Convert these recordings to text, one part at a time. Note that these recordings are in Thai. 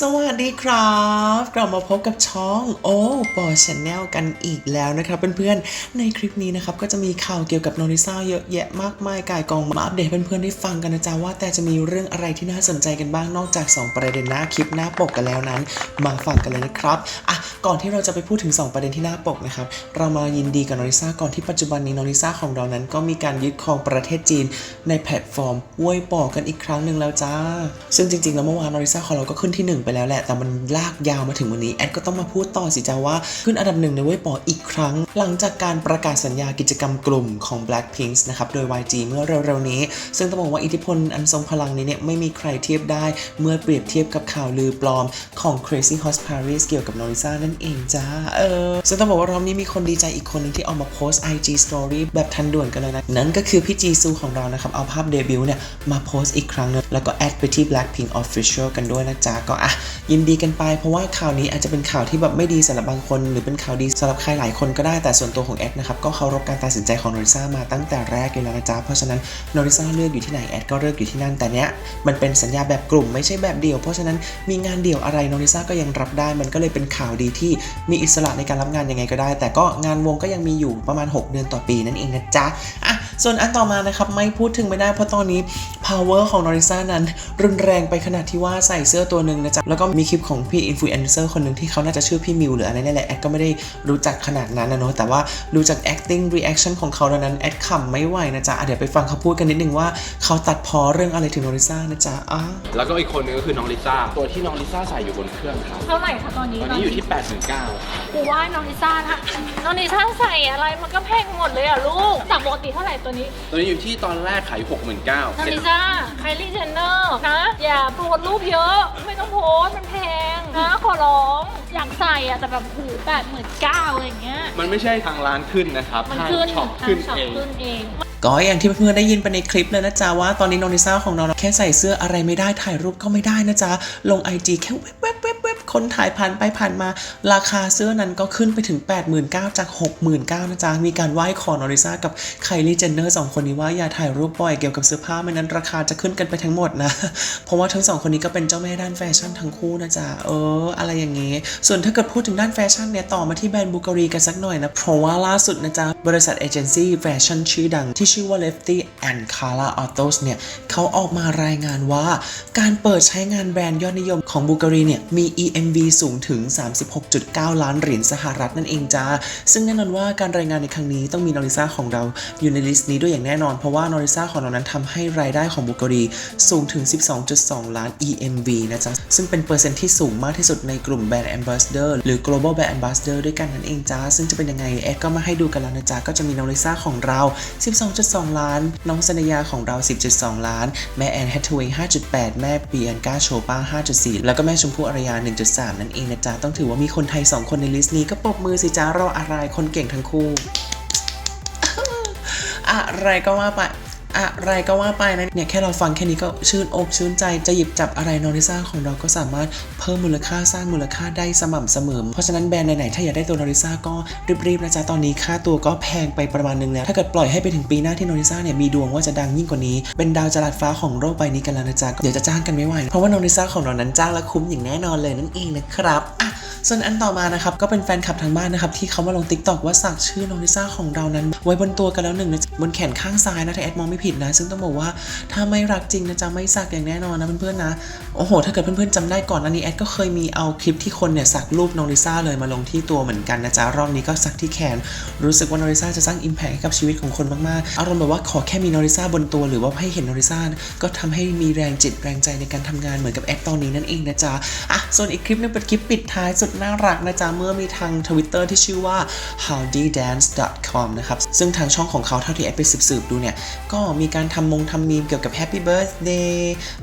สวัสดีครับ กลับมาพบกับช่องโอ้ปอชแนลกันอีกแล้วนะครับเพื่อนๆ ในคลิปนี้นะครับก็จะมีข่าวเกี่ยวกับโนริซ่าเยอะแยะมากมายกายกองมาอัปเดตเพื่อนๆได้ฟังกันนะจ๊ะว่าแต่จะมีเรื่องอะไรที่น่าสนใจกันบ้างนอกจาก 2 ประเด็นหน้าคลิปหน้าปกกันแล้วนั้น มาฟังกันเลยนะครับอะก่อนที่เราจะไปพูดถึง 2 ประเด็นที่หน้าปกนะครับเรามายินดีกับโนริซ่าก่อนที่ปัจจุบันนี้โนริซ่าของเรานั้น ก็มีการยึดครองประเทศจีน ในแพลตฟอร์มเว่ยปอกันอีกครั้งหนึ่งแล้วจ้า ซึ่งจริงๆแล้วเมื่อวานโนริซ่าของเราก็ขึ้นที่1ไปแล้วแหละ แต่มันลากยาวมาถึงวันนี้แอดก็ต้องมาพูดต่อสิจ้าว่า ขึ้นอันดับหนึ่งในเว่ยปออีกครั้ง หลังจากการประกาศสัญญากิจกรรมกลุ่มของ Blackpink นะครับ โดย YG เมื่อเร็วๆนี้ ซึ่งต้องบอกว่าอิทธิพลอันทรงพลังนี้เนี่ยไม่มีใครเทียบได้ เมื่อเปรียบเทียบกับข่าวลือปลอมของ Crazy Horse Paris เกี่ยวกับโนริซ่านั่นเองจ้าเออซึ่งต้องบอกว่ารอบนี้มีคนดีใจอีกคนหนึ่งที่เอามาโพสต์ IG Story แบบทันด่วนกันเลยนะ นั่นก็คือพี่จีซูของเรานะครับเอาภาพเดบิวต์เนี่ยมาโพสต์อีกครั้งนึงแล้วก็แอดไปที่ Blackpink Official กันด้วยนะจ๊ะก็อะยินดีกันไปเพราะว่าข่าวนี้อาจจะเป็นข่าวที่แบบไม่ดีสำหรับบางคน หรือเป็นข่าวดีสำหรับใครหลายคนก็ได้แต่ส่วนตัวของแอดนะครับก็เคารพการตัดสินใจของโนริซ่ามาตั้งแต่แรกเลยแล้วนะจ๊ะเพราะฉะนั้นโนริซ่าเลือกอยู่ที่ไหนแอดก็เลือกอยู่ที่นั่นแต่เนี้ยมันเป็นสัญญาแบบกลุ่มไม่ใช่แบบเดี่ยว เพราะฉะนั้นมีงานเดี่ยวอะไรโนริซ่าก็ยังรับได้ มันก็เลยเป็นข่าวดีที่มีอิสระในการรับงานยังไงก็ได้ แต่ก็งานวงก็ยังมีอยู่ประมาณ 6 เดือนต่อปีนั่นเองนะจ๊ะอะส่วนอันต่อมานะครับไม่พูดถึงไม่ได้เพราะตอนนี้ power ของโนริซ่านั้น รุนแรงไปขนาดที่ว่าใส่เสื้อตัวหนึ่งนะจ๊ะ แล้วก็มีคลิปของพี่อินฟลูเอนเซอร์คนหนึ่งที่เขาน่าจะชื่อพี่มิวหรืออะไรนี่แหละแอดก็ไม่ได้รู้จักขนาดนั้นนะเนาะแต่ว่าดูจาก acting reaction ของเขาแล้วนั้นแอดขำไม่ไหวนะจ๊ะอะเดี๋ยวไปฟังเขาพูดกันนิดนึงว่าเขาตัดพอเรื่องอะไรถึงโนริซ่านะจ๊ะอะแล้วก็อีกคนนึงก็คือน้องลิซ่าตัวที่น้องลิซ่าใส่อยู่บนเครื่องครับเท่าไหร่คะตอนนี้ตอนนี้อยู่ที่89กูว่าน้องลิซ่านะน้องลิซ่าใส่อะไรมันก็แพงหมดเลยอะลูกจากปกติเท่าไหร่ตัวนี้ ตัวนี้อยู่ที่ตอนแรกขายอยู่69,000น้องลิซ่าไคลี่เจนเนอร์นะ อย่าโพสต์รูปเยอะ ไม่ต้องโพสต์มันแพงนะขอร้องอยากใส่อะแต่แบบหูแปดหมื่นเก้าอะไรอย่างเงี้ย มันไม่ใช่ทางร้านขึ้นนะครับมันทางขึ้นช็อปขึ้นทางช็อปเองขึ้นเองก็อย่างที่เพื่อนๆได้ยินไปในคลิปเลยนะจ๊ะว่าตอนนี้โนริซ่าของเราแค่ใส่เสื้ออะไรไม่ได้ถ่ายรูปก็ไม่ได้นะจ๊ะลง IG แค่เว็บ คนถ่ายผ่านไปผ่านมา ราคาเสื้อนั้นก็ขึ้นไปถึง 89,000จาก 69,000นะจ๊ะ มีการไหว้ขอโนริซ่ากับไคลี่เจนเนอร์สองคนนี้ว่าอย่าถ่ายรูปบ่อยเกี่ยวกับเสื้อผ้าไม่นั้นราคาจะขึ้นกันไปทั้งหมดนะ เพราะว่าทั้งสองคนนี้ก็เป็นเจ้าแม่ด้านแฟชั่นทั้งคู่นะจ๊ะ เออ อะไรอย่างงี้ ส่วนถ้าเกิดพูดถึงด้านแฟชั่นเนี่ยต่อมาที่แบรนด์บูการีกันสักหน่อยนะ เพราะว่าล่าสุดนะจ๊ะ บริษัทเอเจนซี่แฟชั่นชื่อดังที่ชื่อว่า Lefty and Kala Autos เนี่ยเขาออกมารายงานว่า การเปิดใช้งานแบรนด์ยอดนิยมของบูการีเนี่ยมี EMV สูงถึง 36.9 ล้านเหรียญสหรัฐนั่นเองจ้า ซึ่งแน่นอนว่าการรายงานในครั้งนี้ต้องมีนอริซ่าของเราอยู่ในลิสต์นี้ด้วยอย่างแน่นอน เพราะว่านอริซ่าของเรานั้นทำให้รายได้ของบูการีสูงถึง 12.2 ล้าน EMV นะจ๊ะซึ่งเป็นเปอร์เซ็นต์ที่สูงมากที่สุดในกลุ่มแบรนด์ Ambassador หรือ Global Brand Ambassador ด้วยกันนั่นเองจ้าซึ่งจะเป็นยังไงแอดก็มาให้ดูกันแล้วนะจ๊ะก็จะมีน้องลิซ่าของเรา 12.2 ล้าน น้องสนยาของเรา 10.2 ล้าน แม่แอนแฮทเวย์5.8 แม่เบียนก้าโชป้า 5.4 แล้วก็แม่ชมพู่อารยา 1.3 นั่นเองนะจ๊ะ ต้องถือว่ามีคนไทย 2 คนในลิสต์นี้ก็ปรบมือสิจ้ารออะไรคนเก่งทั้งคู่ อะไรก็ว่าไป อะไรก็ว่าไปนะเนี่ยแค่เราฟังแค่นี้ก็ชื่นอกชื่นใจจะหยิบจับอะไรโนริซ่าของเราก็สามารถเพิ่มมูลค่าสร้างมูลค่าได้สม่ำเสมอ เพราะฉะนั้นแบรนด์ไหนๆถ้าอยากได้ตัวโนริซ่าก็รีบๆนะจ๊ะตอนนี้ค่าตัวก็แพงไปประมาณนึงแล้ว ถ้าเกิดปล่อยให้ไปถึงปีหน้าที่โนริซ่าเนี่ยมีดวงว่าจะดังยิ่งกว่านี้ เป็นดาวจรัสฟ้าของโลกใบนี้กันแล้วนะจ๊ะเดี๋ยวจะจ้างกันไม่ไหวเพราะว่าโนริซ่าของเรานั้นจ้างและคุ้มอย่างแน่นอนเลยนั่นเองนะครับอะ ส่วนอันต่อมานะครับก็เป็นแฟนคลับทางบ้านนะครับที่เขามาลงติ๊กต็อกว่าสักชื่อน้องลิซ่าของเรานั้น ไว้บนตัวกันแล้วหนึ่งนะบนแขนข้างซ้ายนะถ้าแอดมองไม่ผิดนะ ซึ่งต้องบอกว่าถ้าไม่รักจริงนะจ๊ะไม่สักอย่างแน่นอนนะเพื่อนๆนะโอ้โห ถ้าเกิดเพื่อนๆจำได้ก่อนอันนี้แอดก็เคยมีเอาคลิปที่คนเนี่ยสักรูปน้องลิซ่าเลยมาลงที่ตัวเหมือนกันนะจ๊ะรอบนี้ก็สักที่แขน รู้สึกว่าน้องลิซ่าจะสร้างอิมแพคให้กับชีวิตของคนมากๆอารมณ์แบบว่าขอแค่มีน้องลิซ่าบนตัวหรือว่าให้เห็นน้องลิซ่าก็ทำให้มีแรงจิตแรงใจในการทำงานเหมือนกับแอดตอนนี้นั่นเองนะจ๊ะอะส่วนอีกคลิปนึงเป็นคลิปปิดท้ายสุดน่ารักนะจ๊ะเมื่อมีทาง Twitter ที่ชื่อว่า howdydance.com นะครับ ซึ่งทางช่องของเขาเท่าที่แอดไปสืบๆดูเนี่ย ก็มีการทำมงทำมีมเกี่ยวกับ Happy Birthday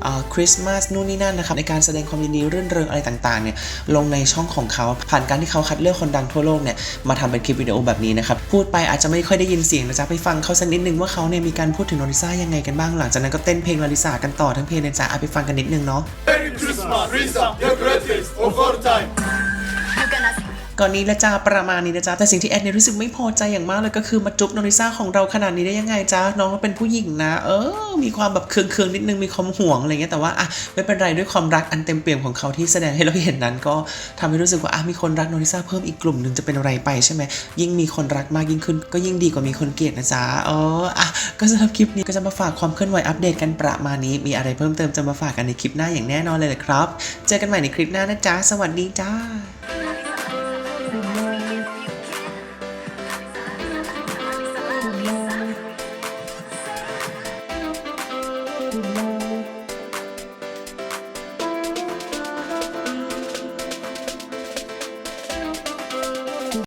อ่าคริสต์มาสนู่นนี่นั่นนะครับ ในการแสดงความยินดีเรื่นเริงอะไรต่างๆเนี่ยลงในช่องของเขาผ่านการที่เขาคัดเลือกคนดังทั่วโลกเนี่ยมาทำเป็นคลิปวิดีโอแบบนี้นะครับ พูดไปอาจจะไม่ค่อยได้ยินเสียงนะจ๊ะไปฟังเขาสักนิดนึงว่าเขาเนี่ยมีการพูดถึงโนริซ่ายังไงกันบ้างหลังจากนั้นก็เต้นเพลงลาลิซากันต่อทั้งเพลงนะจ๊ะอะไปฟังกันนิดนึงเนาะ Merry Christmas, Risa, the greatest of all time. ก่อนนี้ละจ้าประมาณนี้นะจ๊ะแต่สิ่งที่แอดเนี่ยรู้สึกไม่พอใจอย่างมากเลยก็คือมาจุ๊บโนริซ่าของเราขนาดนี้ได้ยังไงจ๊ะน้องก็เป็นผู้หญิงนะ เออ มีความแบบเคืองๆนิดนึงมีความห่วงอะไรเงี้ยแต่ว่าอะไม่เป็นไรด้วยความรักอันเต็มเปี่ยมของเขาที่แสดงให้เราเห็นนั้น ก็ทำให้รู้สึกว่าอะมีคนรักโนริซ่าเพิ่มอีกกลุ่มหนึ่งจะเป็นอะไรไปใช่ไหมยิ่งมีคนรักมากยิ่งขึ้น ก็ยิ่งดีกว่ามีคนเกลียดนะจ๊ะเอออะก็สำหรับคลิปนี้ก็จะมาฝากความเคลื่อนไหวอัปเดตกันประมาณนี้ มีอะไรเพิ่มเติมจะมาฝากกันในคลิปหน้าอย่างแน่นอนเลยแหละครับ เจอกันใหม่ในคลิปหน้านะจ๊ะสวัสดีจ้า Bye.